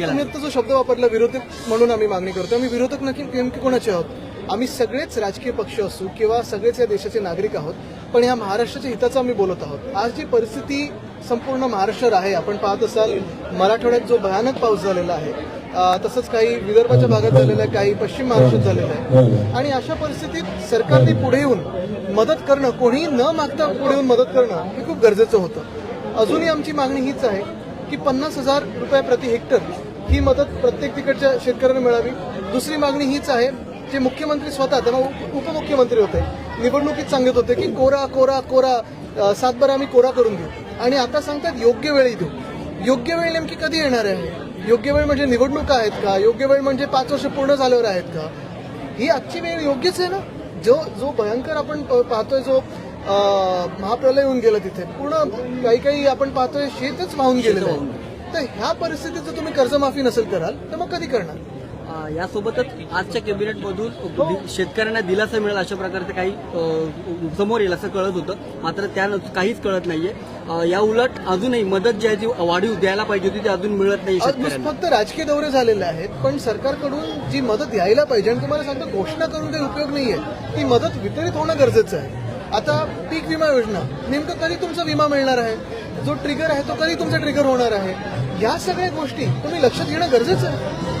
तुम्ही जो शब्द वापरला विरोधक म्हणून आम्ही मागणी करतो. आम्ही विरोधक नक्की नेमके कोणाचे आहोत? आम्ही सगळेच राजकीय पक्ष असू किंवा सगळेच या देशाचे नागरिक आहोत पण या महाराष्ट्राच्या हिताचं आम्ही बोलत आहोत. आज जी परिस्थिती संपूर्ण महाराष्ट्रात आहे आपण पाहत असाल मराठवाड्यात जो भयानक पाऊस झालेला आहे तसंच काही विदर्भाच्या भागात झालेला आहे काही पश्चिम महाराष्ट्रात झालेलं आहे. आणि अशा परिस्थितीत सरकारने पुढे येऊन मदत करणं कोणीही न मागता पुढे येऊन मदत करणं हे खूप गरजेचं होतं. अजूनही आमची मागणी हीच आहे की पन्नास हजार रुपये प्रति हेक्टर ही मदत प्रत्येक तिकडच्या शेतकऱ्यांना मिळावी. दुसरी मागणी हीच आहे जे मुख्यमंत्री स्वतः तेव्हा उपमुख्यमंत्री होते निवडणुकीत सांगत होते की कोरा कोरा कोरा अं, सातबारा आम्ही कोरा करून घेऊ. आणि आता सांगतात योग्य वेळी देऊ. योग्य वेळ नेमकी कधी येणार आहे? योग्य वेळ म्हणजे निवडणुका आहेत का? योग्य वेळ म्हणजे पाच वर्ष पूर्ण झाल्यावर आहेत का? ही आजची वेळ योग्यच आहे ना? जो जो भयंकर आपण प- पाहतोय जो महाप्रलय येऊन गेलं तिथे. पूर्ण काही काही आपण पाहतोय शेतच वाहून गेलेलं आहे. तर ह्या परिस्थितीत जर तुम्ही कर्जमाफी नसेल कराल तर मग कधी करणार? यासोबतच आजच्या कॅबिनेटमधून शेतकऱ्यांना दिलासा मिळेल अशा प्रकारचे काही समोर येईल असं कळत होतं. मात्र त्या काहीच कळत नाहीये. या उलट अजूनही मदत जी आहे ती वाढीव द्यायला पाहिजे होती ती अजून मिळत नाही फक्त राजकीय दौरे झालेले आहेत पण सरकारकडून जी मदत यायला पाहिजे आणि तुम्हाला सांगतो घोषणा करून काही उपयोग नाहीये ती मदत वितरित होणं गरजेचं आहे. आता पीक विमा योजना. नेमकं कधी तुमचा विमा मिळणार आहे? जो ट्रिगर आहे तो कधी तुमचा ट्रिगर होणार आहे? या सगळ्या गोष्टी तुम्ही लक्षात घेणं गरजेचं आहे.